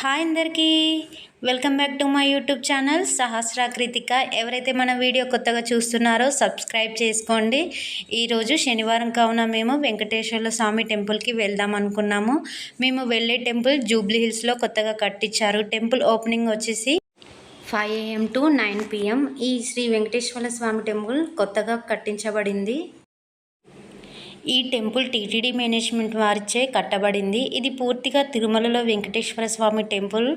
Hi అందరికీ. Welcome back to my YouTube channel Sahasra Krithika ఎవరైతే మన వీడియో కొత్తగా చూస్తున్నారో సబ్స్క్రైబ్ చేసుకోండి. ఈరోజు శనివారం కావున మేము వెంకటేశ్వర స్వామి టెంపుల్కి వెళ్దాం అనుకున్నాము. మేము వెళ్ళే టెంపుల్ జూబ్లీ హిల్స్లో కొత్తగా కట్టించారు. టెంపుల్ ఓపెనింగ్ వచ్చేసి five AM to nine PM ఈ శ్రీ వెంకటేశ్వర స్వామి టెంపుల్ కొత్తగా కట్టించబడింది. ఈ టెంపుల్ టీటీడీ మేనేజ్మెంట్ వారిచే కట్టబడింది. ఇది పూర్తిగా తిరుమలలో వెంకటేశ్వర స్వామి టెంపుల్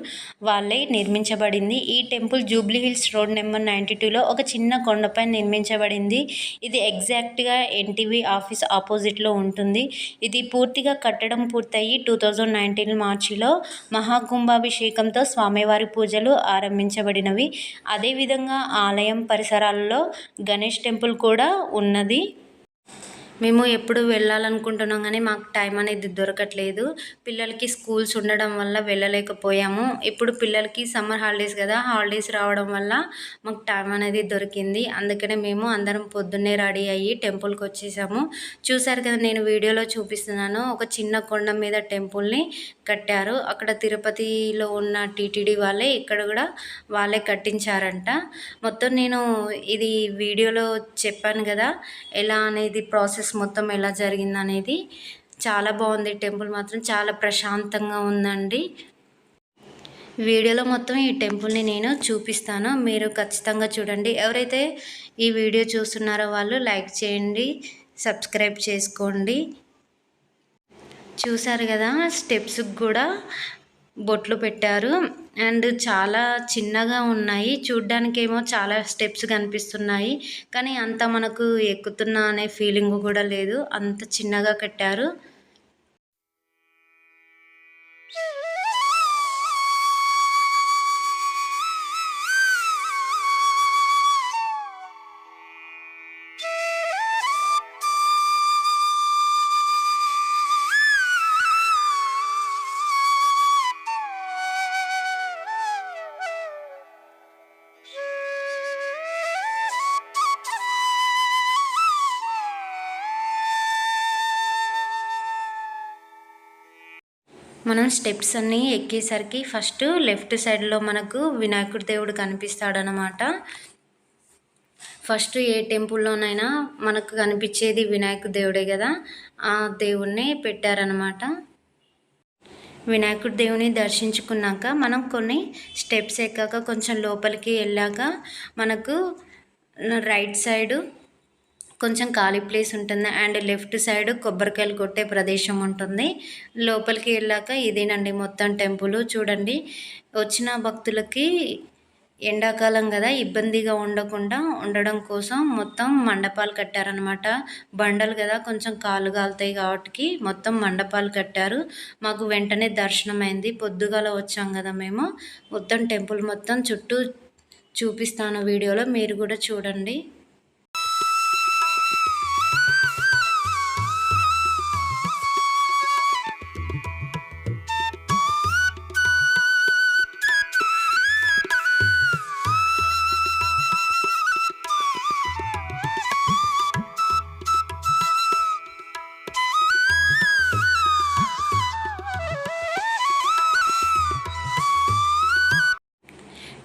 వాళ్ళే నిర్మించబడింది. ఈ temple Jubilee Hills road number ninety టూలో ఒక చిన్న కొండపై నిర్మించబడింది. ఇది ఎగ్జాక్ట్గా ఎన్టీవీ ఆఫీస్ ఆపోజిట్లో ఉంటుంది. ఇది పూర్తిగా కట్టడం పూర్తయి టూ థౌజండ్ నైన్టీన్ మార్చిలో మహాకుంభాభిషేకంతో స్వామివారి పూజలు ఆరంభించబడినవి. అదేవిధంగా ఆలయం పరిసరాల్లో గణేష్ టెంపుల్ కూడా ఉన్నది. మేము ఎప్పుడు వెళ్ళాలనుకుంటున్నాం కానీ మాకు టైం అనేది దొరకట్లేదు. పిల్లలకి స్కూల్స్ ఉండడం వల్ల వెళ్ళలేకపోయాము. ఇప్పుడు పిల్లలకి సమ్మర్ హాలిడేస్ కదా హాలిడేస్ రావడం వల్ల మాకు టైం అనేది దొరికింది. అందుకనే మేము అందరం పొద్దున్నే రెడీ అయ్యి టెంపుల్కి వచ్చేసాము. చూసారు కదా నేను వీడియోలో చూపిస్తున్నాను. ఒక చిన్న కొండ మీద టెంపుల్ని కట్టారు. అక్కడ తిరుపతిలో ఉన్న టీటీడీ వాళ్ళే ఇక్కడ కూడా వాళ్ళే కట్టించారంట. మొత్తం నేను ఇది వీడియోలో చెప్పాను కదా ఎలా అనేది ప్రాసెస్ ప్రాసెస్ మొత్తం ఎలా జరిగింది అనేది చాలా బాగుంది. టెంపుల్ మాత్రం చాలా ప్రశాంతంగా ఉందండి. వీడియోలో మొత్తం ఈ టెంపుల్ని నేను చూపిస్తాను. మీరు ఖచ్చితంగా చూడండి. ఎవరైతే ఈ వీడియో చూస్తున్నారో వాళ్ళు లైక్ చేయండి సబ్స్క్రైబ్ చేసుకోండి. చూసారు కదా స్టెప్స్కి కూడా బొట్లు పెట్టారు. అండ్ చాలా చిన్నగా ఉన్నాయి. చూడ్డానికేమో చాలా స్టెప్స్ కనిపిస్తున్నాయి. కానీ అంత మనకు ఎక్కుతున్నా అనే ఫీలింగ్ కూడా లేదు. అంత చిన్నగా కట్టారు. మనం స్టెప్స్ అన్నీ ఎక్కేసరికి ఫస్ట్ లెఫ్ట్ సైడ్లో మనకు వినాయకుడి దేవుడు కనిపిస్తాడనమాట ఫస్ట్ ఏ టెంపుల్లోనైనా మనకు కనిపించేది వినాయకుడి దేవుడే కదా. ఆ దేవుణ్ణి పెట్టారనమాట వినాయకుడి దేవుని దర్శించుకున్నాక మనం కొన్ని స్టెప్స్ ఎక్కాక కొంచెం లోపలికి వెళ్ళాక మనకు రైట్ సైడు కొంచెం ఖాళీ ప్లేస్ ఉంటుంది. అండ్ లెఫ్ట్ సైడ్ కొబ్బరికాయలు కొట్టే ప్రదేశం ఉంటుంది. లోపలికి వెళ్ళాక ఇదేనండి మొత్తం టెంపుల్. చూడండి వచ్చిన భక్తులకి ఎండాకాలం కదా ఇబ్బందిగా ఉండకుండా ఉండడం కోసం మొత్తం మండపాలు కట్టారనమాట బండలు కదా కొంచెం కాలు కాలుతాయి కాబట్టి మొత్తం మండపాలు కట్టారు. మాకు వెంటనే దర్శనం అయింది పొద్దుగాల వచ్చాం కదా మేము. మొత్తం టెంపుల్ మొత్తం చుట్టూ చూపిస్తాను వీడియోలో. మీరు కూడా చూడండి.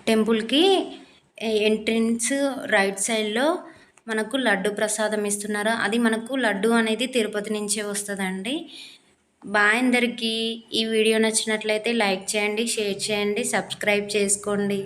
టెంపుల్కి ఎంట్రన్స్ రైట్ సైడ్లో మనకు లడ్డు ప్రసాదం ఇస్తున్నారు. అది మనకు లడ్డు అనేది తిరుపతి నుంచే వస్తుందండి. బాయ్ అందరికీ ఈ వీడియో నచ్చినట్లయితే లైక్ చేయండి షేర్ చేయండి సబ్స్క్రైబ్ చేసుకోండి.